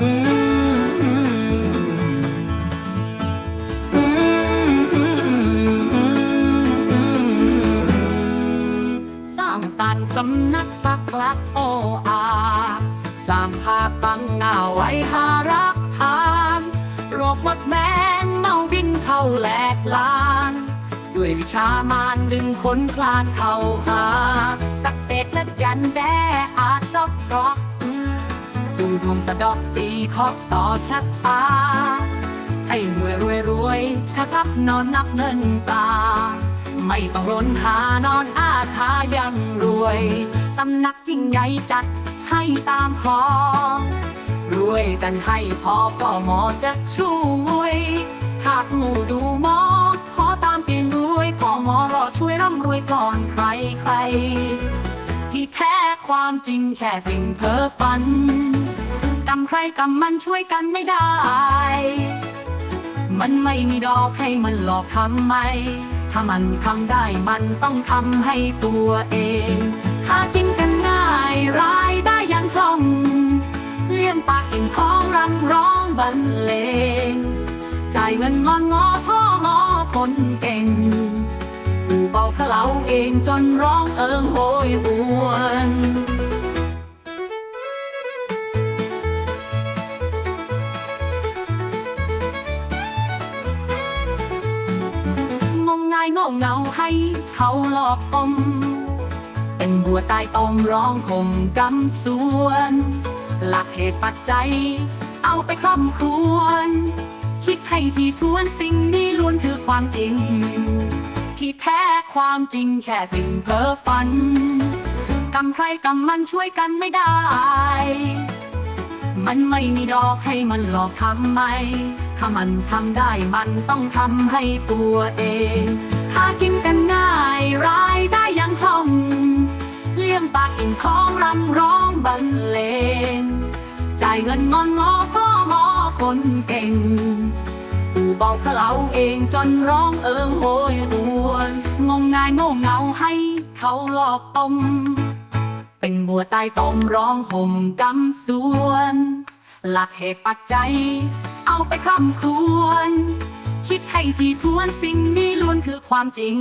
สร้างสรรค์สำนักปักหลักโออาสร้างภาพตั้งหน้าไว้หารักทานโรคมดแมงเมาบินเข้าแหลกลานด้วยวิชามารดึงคนคลานเข้าหา สักเศษและยันแดอาจรอบรอก ดูดวงสะดอกตีเคาะต่อชัดตา ให้รวยรวยรวยถ้าทรัพย์นอนนับเงินตา ไม่ต้องรนหานอนอาคายังรวยสำนักยิ่งใหญ่จัดให้ตามขอรวยกันให้พอก็หมอจะช่วยถ้าผู้ดูหมอ ขอตามเปลี่ยนรวยพอหมอรอช่วยร่ำรวยก่อนใครใครที่แท้ความจริงแค่สิ่งเพ้อฝัน กำใครกำมันช่วยกันไม่ได้ มันไม่มีดอกให้มันหลอกทำไม ถ้ามันทำได้มันต้องทำให้ตัวเองหากินกันง่ายรายได้ยังคล่อง เลี้ยงปากอิ่มท้องรำร้องบรรเลงจ่ายเงินงอนงอพ่องอคนเก่งอูเบาขะเหลาเองจนร้อง งมงายง่เงาให้เขาหลอกอม เป็นบัวใต้อมร้องคมกำสวน หลักเหตุปัจจัย เอาไปคร่ำครวญคิดให้ทีทวนสิ่งนี้ล้วนคือความจริง ที่แท้ความจริงแค่สิ่งเพ้อฝันกำใครกำมันช่วยกันไม่ได้ มันไม่มีดอกให้มันหลอกทำไม ถ้ามันทำได้มันต้องทำให้ตัวเอง หากินกันง่ายรายได้ยังคล่อง เลี้ยงปากอิ่มท้องรำร้องบรรเลง จ่ายเงินงอนงอพ่องอคนเก่งอูเบาเขาเราเองจนร้องเอิงโหยรวนงมงายโง่เงาให้เขาหลอกต้มเป็นบัวใต้ตมร้องห่มกำสวน หลักเหตุปัจจัย เอาไปคำควร คิดให้ทีทวนสิ่งนี้ล้วนคือความจริง